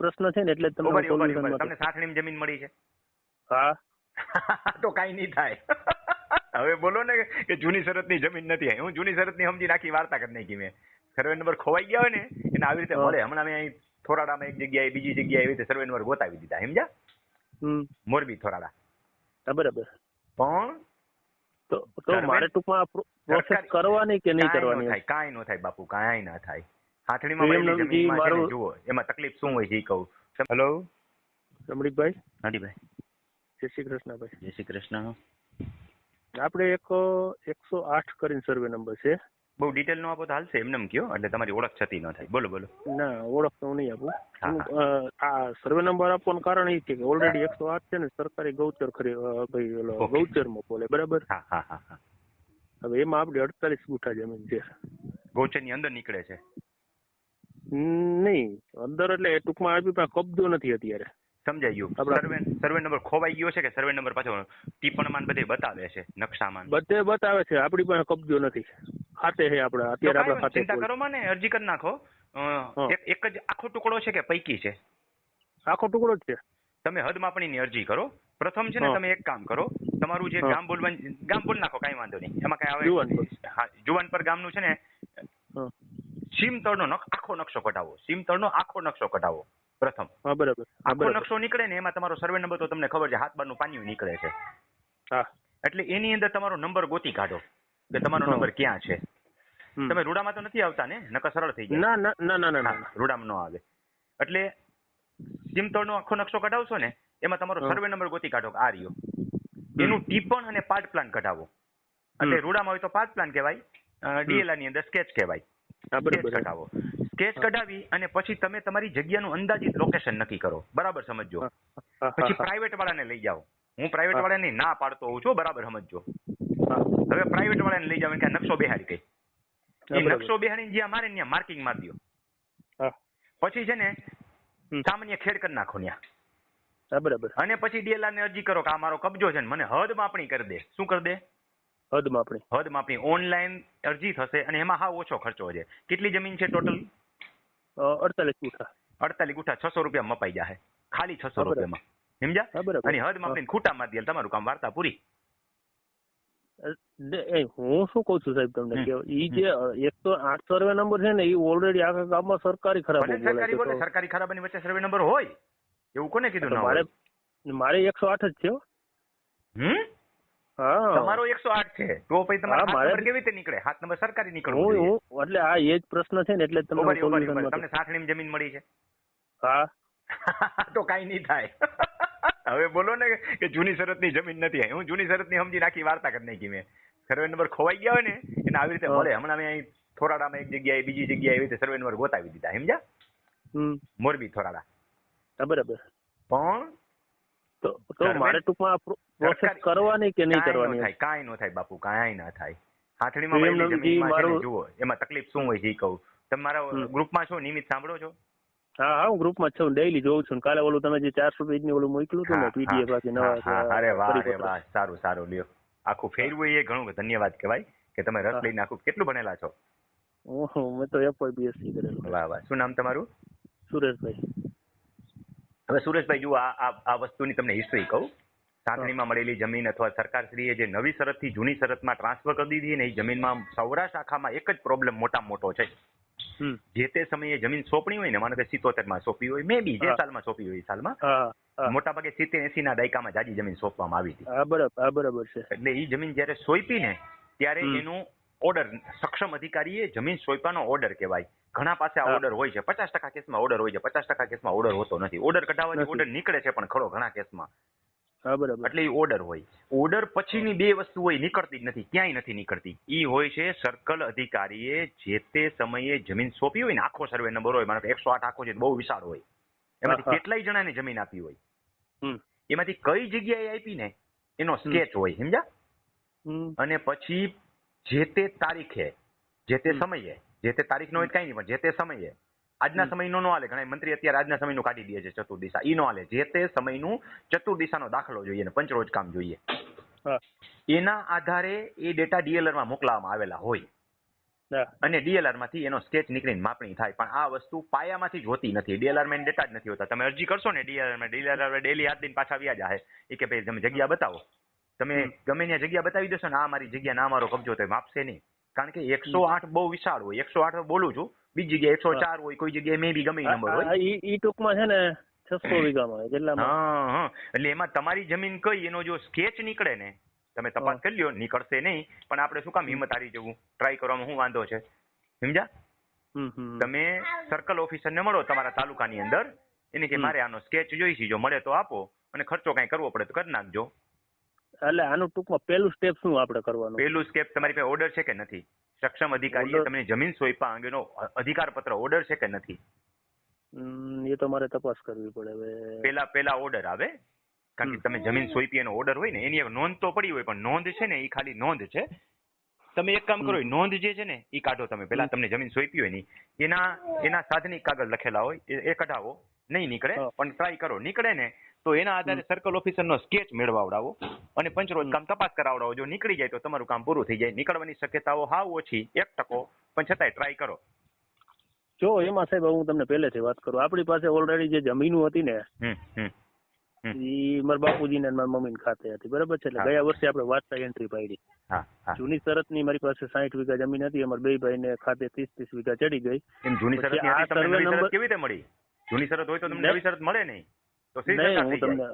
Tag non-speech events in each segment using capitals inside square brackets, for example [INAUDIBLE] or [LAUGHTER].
પ્રશ્ન છે ને એટલે તમને તમને સાઠણીમાં જમીન મળી છે. હા? [LAUGHS] તો કાંઈ નહીં થાય. [LAUGHS] હવે બોલો ને કે જૂની શરતની જમીન નથી હું જૂની શરતની સમજી નાખી વાર્તા કરી નાખી મેં. સર્વે નંબર ખોવાઈ ગયા હોય ને એને આવી રીતે મળે. હમણાં મેં અહીં થોરાડામાં એક જગ્યાએ બીજી જગ્યાએ એવી રીતે સર્વે નંબર ગોતાવી દીધા. સમજ્યા? મોરબી થોરાડા. બરાબર. પણ તો તો મારે ટૂંકમાં પ્રોસેસ કરવાની કે નહીં કરવાની? થાય કાંઈ ન થાય બાપુ કાંઈ ના થાય. હાથણીમાં જમીનમાં છે ને જુઓ એમાં તકલીફ શું હોય છે એ કહું. હેલો? રમણીકભાઈ? હાડીભાઈ. જય શ્રી કૃષ્ણભાઈ. જય શ્રી કૃષ્ણ. આપણે એક એકસો આઠ કરીને સર્વે નંબર છે. બહુ ડિટેલ નો આપો તો હાલશે એમને કયો એટલે તમારી ઓળખ છતી ન થાય. બોલો બોલો. ના ઓળખ તો નહીં આપું. આ સર્વે નંબર આપવાનું કારણ એ છે કે ઓલરેડી એકસો આઠ છે ને સરકારી ગૌચર ખરી ભાઈ. ગૌચરમાં બોલે બરાબર? હા હા હા હા. હવે એમાં આપણે અડતાલીસ ગુઠા જમીન છે. ગૌચરની અંદર નીકળે છે. નહીં. અંદર એટલે ટૂંકમાં આપણી પાસે કબજો નથી અત્યારે. સમજાઈ ગયું. સર્વે સર્વે નંબર ખોવાઈ ગયો છે કે સર્વે નંબર પાછો ટીપણમાં બધે બતાવે છે નકશામાં બધે બતાવે છે. આપણી પાસે કબજો નથી. ખાતે છે આપણે. અત્યારે આપણે ખાતે ચિંતા કરો મને અરજી કરી નાખો. એક જ આખો ટુકડો છે કે પૈકી છે? આખો ટુકડો જ છે. તમે હદ માપણીની અરજી કરો. પ્રથમ છે ને તમે એક કામ કરો. તમારું જે ગામ બોલવાનું ગામ બોલ નાખો કાંઈ વાંધો નહીં. એમાં કાંઈ આવે જુવાન પર ગામનું છે ને. સીમતળનો આખો નકશો કઢાવો. સીમતળનો આખો નકશો કઢાવો. પ્રથમ. હા બરાબર. આખો નકશો નીકળે ને એમાં તમારો સર્વે નંબર તો તમને ખબર છે હાથ બારનું પાન્યું નીકળે છે. હા. એટલે એની અંદર તમારો નંબર ગોતી કાઢો કે તમારો નંબર ક્યાં છે. તમે રૂડામાં તો નથી આવતા ને? નકર સરળ થઈ જાય ના ના ના ના રૂડામાં ન આવે. એટલે સીમતળનો આખો નકશો કઢાવશો ને એમાં તમારો સર્વે નંબર ગોતી કાઢો આ રહ્યો. એનું ટીપણ અને પાર્ટ પ્લાન કઢાવો. એટલે. રૂડામાં હોય તો પાર્ટ પ્લાન કહેવાય. ડીએલઆરની અંદર સ્કેચ કહેવાય. સ્કેચ કઢાવો. સ્કેચ કઢાવી અને પછી તમે તમારી જગ્યાનું અંદાજિત લોકેશન નક્કી કરો. બરાબર હા, પછી પ્રાઇવેટ વાળાને લઈ જાઓ. હું પ્રાઇવેટ વાળાને ના પાડતો હોઉં છું બરાબર સમજો હવે પ્રાઇવેટ વાળાને લઈ જાવ કે નકશો બેહાડી કઈ નકશો બેહાડીને જ્યાં મારે ત્યાં માર્કિંગ મારી દો પછી છે ને સામાન્ય ખેડ કરી નાખો ત્યાં બરાબર. અને પછી ડીએલઆર ને અરજી કરો કે આ મારો કબજો છે ને મને હદ માપણી કરી દે. શું કરી દે? હદમાં માપણી. હદ માપણી. ઓનલાઈન અરજી થશે અને એમાં હા ઓછો ખર્ચો છે. કેટલી જમીન છે ટોટલ? અડતાલીસ ગુઠા. અડતાલીસ ગુઠા છસો રૂપિયા મપાઈ જાય ખાલી છસો રૂપિયામાં. સમજ્યા? અને હદ માપણી ખૂટા માં દે તમારું કામ વાર્તા પૂરી એ, હું શું કઉ છું સાહેબ તમને કે ઈ જે એકસો આઠ સર્વે નંબર છે ને ઈ ઓલરેડી આખા ગામમાં સરકારી ખરાબ સરકારી ખરાબ બોલે સરકારી ખરાબાની વચ્ચે સર્વે નંબર હોય? એવું કોને કીધું મારે મારે એકસો આઠ જ છે હમ? તમારો એકસો આઠ છે. તો પછી તમારો નંબર કેવી રીતે નીકળે? હાથ નંબર સરકારી નીકળવો હું એટલે આ એ જ પ્રશ્ન છે ને એટલે તમને સાઠણીમાં જમીન મળી છે. હા. [LAUGHS] તો કઈ નહીં થાય. [LAUGHS] હવે બોલો ને કે જૂની શરતની જમીન નથી હું જૂની શરતની સમજી નાખી વાર્તા કરી નાખી મેં. સર્વે નંબર ખોવાઈ ગયા હોય ને એને આવી રીતે મળે. હમણાં મેં થોરાડામાં એક જગ્યાએ બીજી જગ્યાએ એવી રીતે સર્વે નંબર ગોતાવી દીધા. સમજ્યા? મોરબી થોરાડા. બરાબર. પણ તો તો મારે ટૂંકમાં પ્રોસેસ કરવાની કે નહીં કરવાની થાય કાંઈ ન થાય બાપુ કાંઈ ના થાય. હાથડીમાં જમીનમાં જુઓ એમાં તકલીફ શું હોય છે કહું. તમે મારા ગ્રુપમાં છો નિમિત સાંભળો છો? હા હા હું ગ્રુપમાં છું ડેઈલી જોઉં છું. કાલે ઓલું તમે જે ચારસો પેજની ઓલું મોકલું હતું ને હા, પીડીએફ આખી નવા અરે વાહ અરે વાહ સારું સારું લ્યો. આખું ફેરવું એ ઘણું ધન્યવાદ કહેવાય કે તમે રસ લઈને આખું કેટલું ભણેલા છો? મેં તો એફવાય બીએસસી કરેલું. વાહ વાહ. શું નામ તમારું? સુરેશભાઈ. હવે સુરેશભાઈ જુઓ આ વસ્તુની તમને હિસ્ટ્રી કહું. સાંકણીમાં મળેલી જમીન અથવા સરકારશ્રીએ જે નવી શરતથી જૂની શરતમાં ટ્રાન્સફર કરી દીધી ને એ જમીનમાં સૌરાષ્ટ્ર શાખામાં એક જ પ્રોબ્લેમ મોટા મોટો છે. જે તે સમયે જમીન સોંપણી હોય ને માનો કે સિત્તોતેરમાં સોંપી હોય મે બી જે. સાલમાં સોંપી હોય એ સાલમાં મોટા ભાગે સિત્તેર એસી ના દાયકામાં જાજી જમીન સોંપવામાં આવી હતી. બરાબર બરાબર છે. એટલે એ જમીન જ્યારે સોંપી ને ત્યારે એનું ઓર્ડર સક્ષમ અધિકારીએ જમીન સોંપવાનો ઓર્ડર કહેવાય. ઘણા પાસે આ ઓર્ડર હોય છે. પચાસ ટકા કેસમાં ઓર્ડર હોય છે. પચાસ ટકા કેસમાં ઓર્ડર હોતો નથી. ઓર્ડર કઢાવવાની ઓર્ડર નીકળે છે પણ ખરો ઘણા કેસમાં. બરાબર. એટલે એ ઓર્ડર હોય. ઓર્ડર પછીની બે વસ્તુ હોય નીકળતી જ નથી. ક્યાંય નથી નીકળતી. એ હોય છે સર્કલ અધિકારીએ જે તે સમયે જમીન સોંપી હોય ને આખો સર્વે નંબર હોય મારે એકસો આઠ આખો છે બહુ વિશાળ હોય. એમાંથી. કેટલાય જણાને જમીન આપી હોય. એમાંથી કઈ જગ્યાએ આપી ને એનો સ્કેચ હોય સમજ્યા? અને પછી જે તે તારીખે જે તે સમયે જે તે તારીખ નો હોય કઈ નહીં પણ જે તે સમયે આજના સમય સમયનો નો હાલે. ઘણા મંત્રી અત્યારે આજના સમયનું કાઢી દે છે ચતુર્દિશા. ઈ નો હાલે. જે તે સમયનું ચતુર્દિશાનો દાખલો જોઈએ ને પંચરોજ કામ જોઈએ. એના આધારે એ ડેટા ડીએલઆરમાં મોકલવામાં આવેલા હોય. અને ડીએલઆરમાંથી એનો સ્કેચ નીકળીને માપણી થાય. પણ આ વસ્તુ પાયામાંથી જ હોતી નથી. ડીએલઆરમાં ડેટા જ નથી હોતા. તમે અરજી કરશો ને ડીએલઆરમાં ડીએલઆર ડેલી આઠ દિન પાછા વ્યાજ આવે એ કે ભાઈ તમે જગ્યા બતાવો. તમે ગમે ત્યાં જગ્યા બતાવી દેશો ને આ મારી જગ્યા ના મારો કબજો તો માપશે નહીં. કારણ કે એકસો આઠ બહુ વિશાળ હોય. એકસો આઠ બોલું છું. બીજી જગ્યાએ એકસો ચાર હોય કોઈ જગ્યાએ મે બી ગમે નંબર હોય. ઈ ટૂંકમાં છે ને છસો વીઘામાં કેટલામાં હા એટલે એમાં તમારી જમીન કઈ એનો જો સ્કેચ નીકળે ને તમે તપાસ કરી લ્યો નીકળશે નહીં. પણ આપણે શું કામ હિંમત હારી જવું? ટ્રાય કરવામાં શું વાંધો છે? સમજ્યા? તમે સર્કલ ઓફિસરને મળો તમારા તાલુકાની અંદર. એને કે મારે આનો સ્કેચ જોઈશે. જો મળે તો આપો. અને ખર્ચો કાંઈ કરવો પડે તો કરી નાખજો. એટલે આનું ટૂંકમાં પહેલું સ્ટેપ શું આપણે કરવાનું? પહેલું સ્ટેપ તમારી પાસે ઓર્ડર છે કે નથી? સક્ષમ અધિકારીએ તમને જમીન સોંપવા અંગેનો અધિકાર પત્ર ઓર્ડર છે કે નથી? એ તો મારે તપાસ કરવી પડે હવે. પેલા પેલા ઓર્ડર આવે. કારણ કે તમે જમીન સોંપી એનો ઓર્ડર હોય ને એની નોંધ તો પડી હોય પણ નોંધ છે ને એ ખાલી નોંધ છે. તમે એક કામ કરો નોંધ જે છે ને એ કાઢો તમે. પેલા તમને જમીન સોંપી હોયની એના એના સાધનિક કાગળ લખેલા હોય એ એ કઢાવો. નહીં નીકળે પણ ટ્રાય કરો. નીકળે ને તો એના આધારે સર્કલ ઓફિસરનો સ્કેચ મેળવાવડાવો અને પંચરોજ કામ તપાસ કરાવડાવો. જો નીકળી જાય તો તમારું કામ પૂરું થઈ જાય. નીકળવાની શક્યતાઓ હાવ ઓછી એક ટકો. પણ છતાંય ટ્રાય કરો. જો એમાં સાહેબ હું તમને પહેલેથી વાત કરું. આપણી પાસે ઓલરેડી જે જમીનો હતી ને. ઈ મારા બાપુજી ને મારા મમ્મી ખાતે હતી. બરાબર છે? એટલે ગયા વર્ષે આપણે વાર્તા એન્ટ્રી પાડી. જૂની શરતની મારી પાસે સાઠ વીઘા જમીન હતી. અમારા બે ભાઈ ને ખાતે ત્રીસ ત્રીસ વીઘા ચડી ગઈ. જૂની શરત કેવી રીતે મળી? જૂની શરત હોય તો તમને નવી શરત મળે નહીં. તો થઈ તમને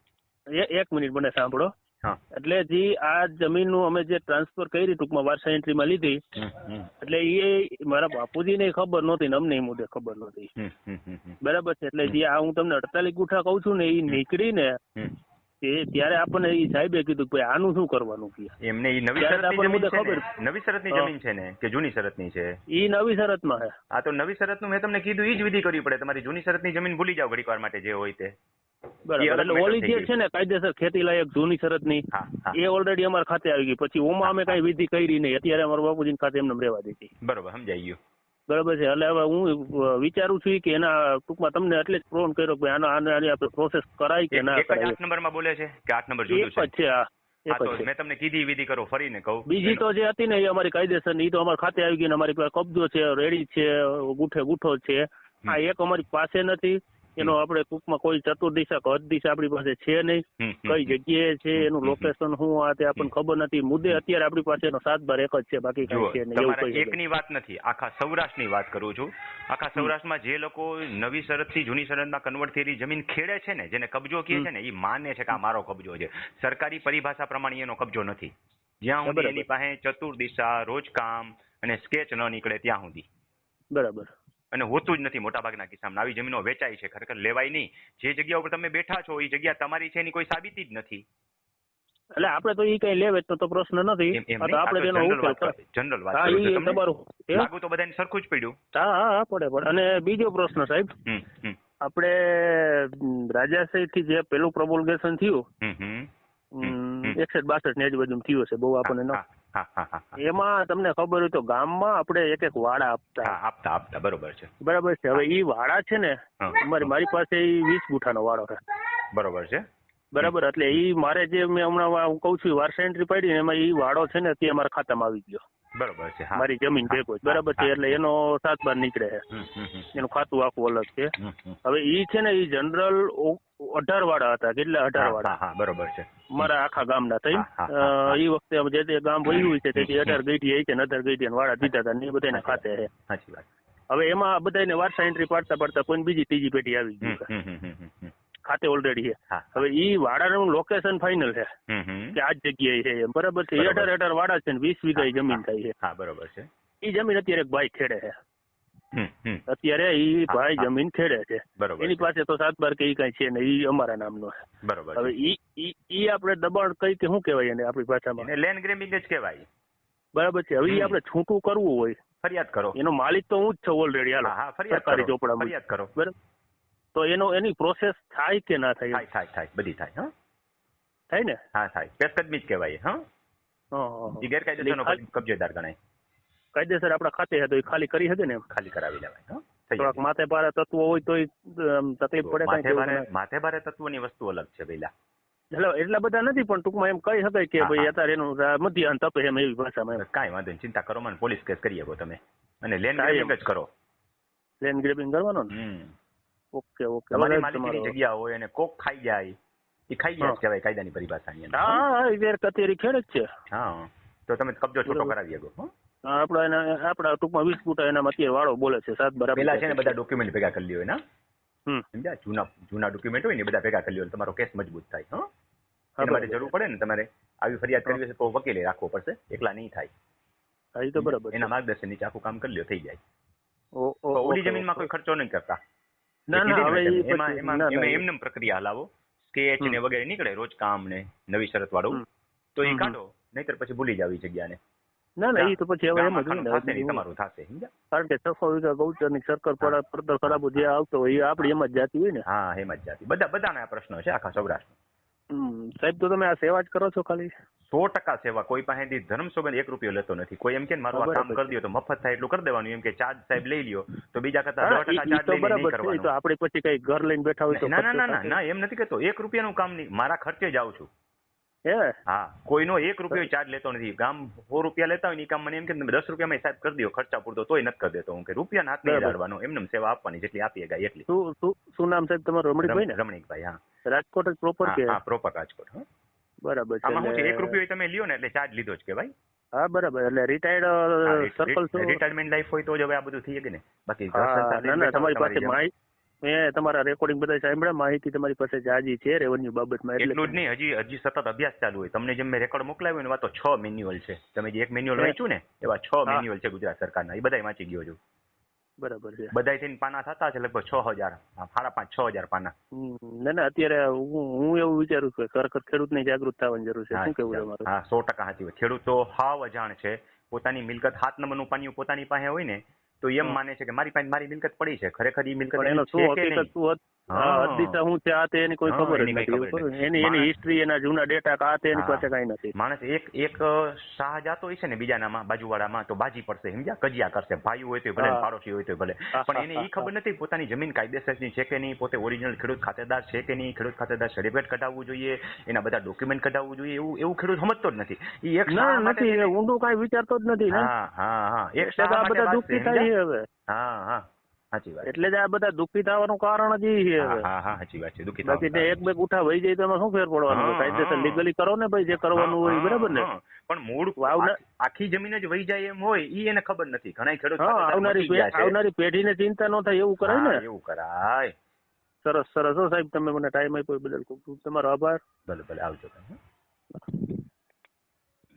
એક મિનિટ મને સાંભળો. એટલે જે આ જમીનનું અમે જે ટ્રાન્સફર કરી ટૂંકમાં વારસા એન્ટ્રીમાં લીધી એટલે એ મારા બાપુજી ને ખબર નહોતી ને અમને મુદ્દે ખબર નહોતી. હમ, બરાબર છે એટલે જે આ હું તમને અડતાલીસ ગુઠા કઉ છું ને એ નીકળીને. તે ત્યારે આપણને એ સાહેબે કીધું કે ભાઈ આનું શું કરવાનું કે? એમને એ નવી શરતની જમીન છે મુદ્દે ખબર. નવી શરતની. જમીન છે ને કે જૂની શરતની છે? એ નવી શરતમાં છે. આ તો નવી શરતનું મેં તમને કીધું એ જ વિધિ કરવી પડે. તમારી જૂની શરતની જમીન ભૂલી જાઓ ઘડીકવાર માટે જે હોય તે. બરાબર. એટલે ઓલી જે છે ને કાયદેસર ખેતી લાયક જૂની શરતની હા હા. એ ઓલરેડી અમારા ખાતે આવી ગઈ. પછી ઓમાં અમે કઈ વિધિ કરી નહીં. અત્યારે અમારા બાપુજી ખાતે એમને રહેવા દીધી બરોબર સમજાઈ ગયું. બરાબર છે. એટલે હવે હું વિચારું છું કે એના ટૂંકમાં તમને એટલે જ ફોન કર્યો કે ભાઈ આને આપણે પ્રોસેસ કરાય કે ના કરાય. આઠ નંબરમાં બોલે છે કે આઠ નંબર જુદું છે? છે આ હા. એક તો જ છે. મેં તમને કીધી વિધિ કરો ફરીને કહું. બીજી તો જે હતી ને એ અમારી કાયદેસરની તો અમારા ખાતે આવી ગઈ ને અમારી પાસે કબજો છે રેડી છે ગુઠે ગુઠો છે. આ એક અમારી પાસે નથી. એનો આપણે ટૂંકમાં કોઈ ચતુર્દિશા કે દિશા આપણી પાસે છે નહીં. કઈ. જગ્યાએ છે એનું. લોકેશન શું આ તે આપણને ખબર નથી. મુદ્દે અત્યારે આપણી પાસે એનો સાત બાર એક જ છે બાકી કઈ છે નહીં એવું એકની વાત નથી. આખા સૌરાષ્ટ્રની વાત કરું છું. આખા સૌરાષ્ટ્રમાં જે લોકો નવી શરતથી જૂની શરતમાં કન્વર્ટ થયેલી જમીન ખેડે છે ને જેને કબજો કહે છે ને એ માને છે કે આ મારો કબજો છે. સરકારી પરિભાષા પ્રમાણે એનો કબજો નથી. જ્યાં સુધી એની પાસે ચતુર્દિશા રોજકામ અને સ્કેચ ન નીકળે ત્યાં સુધી. બરાબર. અને હોતું જ નથી મોટાભાગના કિસ્સામાં. આવી જમીનો વેચાય છે ખરેખર લેવાય નહીં. જે જગ્યા ઉપર તમે બેઠા છો એ જગ્યા તમારી છે એની કોઈ સાબિતી જ નથી. એટલે આપણે તો એ કઈ લેવે તો પ્રશ્ન નથી. આપણે તેનો ઉકેલ વાત? લાગુ તો બધાને સરખું જ પડ્યું. હા હા પડે પડે. અને બીજો પ્રશ્ન સાહેબ આપણે રાજાશાહી થી જે પેલું પ્રમોલગેશન થયું. એકસઠ બાસઠ ને આજુબાજુ થયું છે બહુ આપણને. એમાં તમને ખબર હોય તો ગામમાં આપણે એક એક વાડા આપતા. આપતા આપતા. બરોબર છે. બરાબર છે. હવે ઈ વાડા છે ને. અમારી મારી પાસે ઈ વીસ ગુઠાનો વાડો છે. બરોબર છે. બરાબર એટલે ઈ મારે જે મેં હમણાં હું કઉ છું વારસા એન્ટ્રી પાડી ને એમાં ઈ વાડો છે ને તે અમારા ખાતામાં આવી ગયો. બરોબર છે મારી જમીન ભેગો. બરાબર છે એટલે એનો સાત બાર નીકળે છે. એનું ખાતું આખું અલગ છે. હવે ઈ છે ને ઈ જનરલ અઢાર વાડા હતા કેટલા અઢાર હા બરોબર છે. મારા આખા ગામના થઈ. એ વખતે જે તે ગામ ભર્યું છે તેથી અઢાર ગઈઢી છે ને અઢાર ગઈઢી વાળા દીધા હતા ને એ બધાને ખાતે છે. હવે એમાં બધાને વારસા એન્ટ્રી પાડતા પાડતા કોઈ બીજી ત્રીજી પેઢી આવી ગઈ ખાતે ઓલરેડી છે. હવે ઈ વાડાનું લોકેશન ફાઇનલ છે. કે આ જગ્યાએ છે એમ. બરાબર છે. અઢાર અઢાર વાડા છે ને વીસ વીઘા જમીન થાય છે. હા બરોબર છે. ઈ જમીન અત્યારે એક ભાઈ ખેડે છે. અત્યારે ઈ ભાઈ જમીન ખેડે છે. એની પાસે તો સાત બાર કે ઈ કઈ છે ને ઈ અમારા નામનો છે. બરોબર હવે ઈ ઈ આપણે દબાણ કઈ કે શું કહેવાય એને આપણી ભાષામાં? લેન્ડ ગ્રેબિંગ જ કહેવાય. બરાબર છે. હવે. આપણે છૂટું કરવું હોય. ફરિયાદ કરો. એનો માલિક તો હું જ છું ઓલરેડી હાલો. હા ફરિયાદ કરી. ચોપડામાં. ફરિયાદ કરો. બરાબર. તો એનો એની પ્રોસેસ થાય કે ના થાય થાય થાય થાય બધી થાય હા? થાય ને? હા થાય. પેશકદમી જ કહેવાય હા. એ ગેરકાયદેસરનો કબજેદાર ગણાય. કાયદેસર આપણા ખાતે હતો તો એ ખાલી કરી શકે ને ખાલી કરાવી લેવાય હા? થોડાક માથે ભારે તત્વો હોય તો તકલીફ પડે માથે ભારે માથે ભારે તત્વોની વસ્તુ અલગ છે પેલા એટલે એટલા બધા નથી પણ ટૂંકમાં એમ કહી શકાય કે ભાઈ અત્યારે એનું મધ્યાહન તપે એમ એવી ભાષામાં એમ. કાંઈ વાંધો નહીં ચિંતા કરો મને પોલીસ કેસ કરી શકો તમે. અને લેન્ડ ગ્રેબિંગ જ કરો. લેન્ડ ગ્રેબિંગ કરવાનો ને? Okay okay. તમારી માલિકીની જગ્યા હોય અને કોક ખાઈ જાય એ ખાઈ ગયા કહેવાય કાયદાની પરિભાષાની અંદર. હા એ વેર કચેરી ખેડ જ છે. હા. તો તમે કબજો છૂટો કરાવી શકો? આપણા એના આપણા ટૂંકમાં વીસ ફૂટ એનામાં અત્યારે વાળો બોલે છે સાત બરાબર પેલા છે. ને બધા ડોક્યુમેન્ટ ભેગા કરી લ્યો એના. સમજ્યા? જૂના જૂના ડોક્યુમેન્ટ હોય ને બધા ભેગા કરી લ્યો તમારો કેસ મજબૂત થાય હો. એના માટે જરૂર પડે ને તમારે આવી ફરિયાદ કરવી હશે તો વકીલે રાખવો પડશે. એકલા નહીં થાય. હા એ તો બરાબર એના માર્ગદર્શન નીચે આખું કામ કરી લ્યો થઈ જાય. ઓલી જમીનમાં કોઈ ખર્ચો નહીં કરતા. ના ના હવે ને. એમાં એમાં ના, ના, પ્રક્રિયા હલાવો. સ્કેચ ને વગેરે નીકળે રોજ કામ ને નવી શરત વાળું તો એ કાઢો નહીતર પછી ભૂલી જાવ જગ્યાને. ના ના એ તો પછી હવે એમ જ ને. તમારું થશે કારણ કે છસો વીઘા ગૌચરની સરકાર પડા પડતર ખરાબ જે આવતો હોય એ આપડી એમ જ જાતી હોય ને. હા એમ જ જાતિ. બધા બધાના પ્રશ્નો છે આખા સૌરાષ્ટ્ર સાહેબ તો તમે આ સેવા જ કરો છો ખાલી? સો ટકા સેવા. કોઈ પાસેથી ધર્મ સોગંદ એક રૂપિયો લેતો નથી. કોઈ એમ કે મારું આ કામ કરી દો તો મફત થાય એટલું કરી દેવાનું. એમ કે ચાર્જ સાહેબ લઈ લ્યો. તો બીજા કરતા દસ ટકા ચાર્જ લઈને નહીં કરવાનું તો આપણે પછી કઈ ઘર લઈને બેઠા હોય તો ના ના ના ના એમ નથી કહેતો. એક રૂપિયાનું કામ નહીં. મારા ખર્ચે જાઉં છું. હા? કોઈનો એક રૂપિયો ચાર્જ લેતો નથી. ગામ સો રૂપિયા લેતા હોય ને કામ મને એમ કે તમે દસ રૂપિયામાં સાહેબ કરી દો ખર્ચા પૂરતો તોય નથી કરી દેતો. હું કે રૂપિયાના હાથ નહીં લાડવાનો એમને સેવા આપવાની જેટલી આપીએ ગાય એટલી. શું શું નામ સાહેબ તમારું? રમણીકભાઈ ને? રમણીકભાઈ હા. રાજકોટ જ પ્રોપર કે? હા, પ્રોપર રાજકોટ હો. બરાબર છે આમાં એક રૂપિયો તમે લ્યો ને એટલે ચાર્જ લીધો જ કે ભાઈ. હા બરાબર. એટલે રિટાયર્ડ સર્કલ રિટાયરમેન્ટ લાઈફ હોય તો જ હવે આ બધું થઈ શકે ને. બાકી ના ના તમારી પાસે માહિતી મેં તમારા રેકોર્ડિંગ બધા સાંભળ્યા માહિતી તમારી પાસે જાજી છે રેવન્યુ બાબતમાં એટલું જ નહીં હજી હજી સતત અભ્યાસ ચાલુ હોય. તમને જેમ મેં રેકોર્ડ મોકલાવ્યો ને એવા તો છ મેન્યુઅલ છે. તમે જે એક મેન્યુઅલ. વાંચ્યું ને એવા છ મેન્યુઅલ છે ગુજરાત સરકારના. એ બધા વાંચી ગયો છું. બરાબર છે. બધાય થઈને પાના થતા છે લગભગ છ હજાર. સાડા પાંચ છ હજાર પાના. ના ના અત્યારે હું હું એવું વિચારું છું કે ખરેખર ખેડૂતને જાગૃત થવાની જરૂર છે. શું કેવું તમારું? હા સો ટકા સાચી વાત. ખેડૂતો હાવ અજાણ છે. પોતાની મિલકત હાથ નંબરનું પાણી પોતાની પાસે હોય ને તો એમ માને છે કે મારી પાસે મારી મિલકત પડી છે. ખરેખર એ મિલકત એનો શું હકીકત શું હત- હા. હા, છે આ તે એની કોઈ ખબર નથી? એની એની હિસ્ટ્રી એના જૂના ડેટા આ તે એની પાસે કઈ નથી. માણસ એક એક શાહ જાતો છે ને બીજાનામાં બાજુવાળામાં તો બાજી પડશે સમજ્યા? કજિયા કરશે. ભાઈ હોય તો ભલે. પાડોશી હોય તો ભલે. પણ એને ખબર નથી પોતાની જમીન કાયદેસરની છે કે નહીં પોતે ઓરિજિનલ ખેડૂત ખાતેદાર છે કે નહીં ખેડૂત ખાતેદાર સર્ટિફિકેટ કઢાવવું જોઈએ એના બધા ડોક્યુમેન્ટ કઢાવવું જોઈએ એવું એવું ખેડૂત સમજતો જ નથી. એક નથી ઊંડું કઈ વિચારતો જ નથી હા હા હા. એક બધા દુઃખી થાય હવે. હા હા. સાચી વાત. એટલે જ આ બધા દુઃખી થવાનું કારણ જ છે હા હા સાચી વાત છે. દુઃખી બાકી એક બે ગુઠા વહી જાય તો એમાં શું ફેર પડવાનું? કાયદેસર લીગલી કરો ને ભાઈ જે કરવાનું હોય બરાબર ને? પણ મૂળ વાવના- આખી- જમીન જ વહી જાય એમ હોય ઈ એને ખબર નથી. ઘણા ખેડૂત આવનારી આવનારી પેઢીને ચિંતા ન થાય એવું કરાય ને? એવું કરાય. સરસ સરસ હો સાહેબ તમે મને ટાઈમ આપ્યો બદલ ખૂબ ખૂબ. તમારો આભાર. ભલે ભલે આવજો.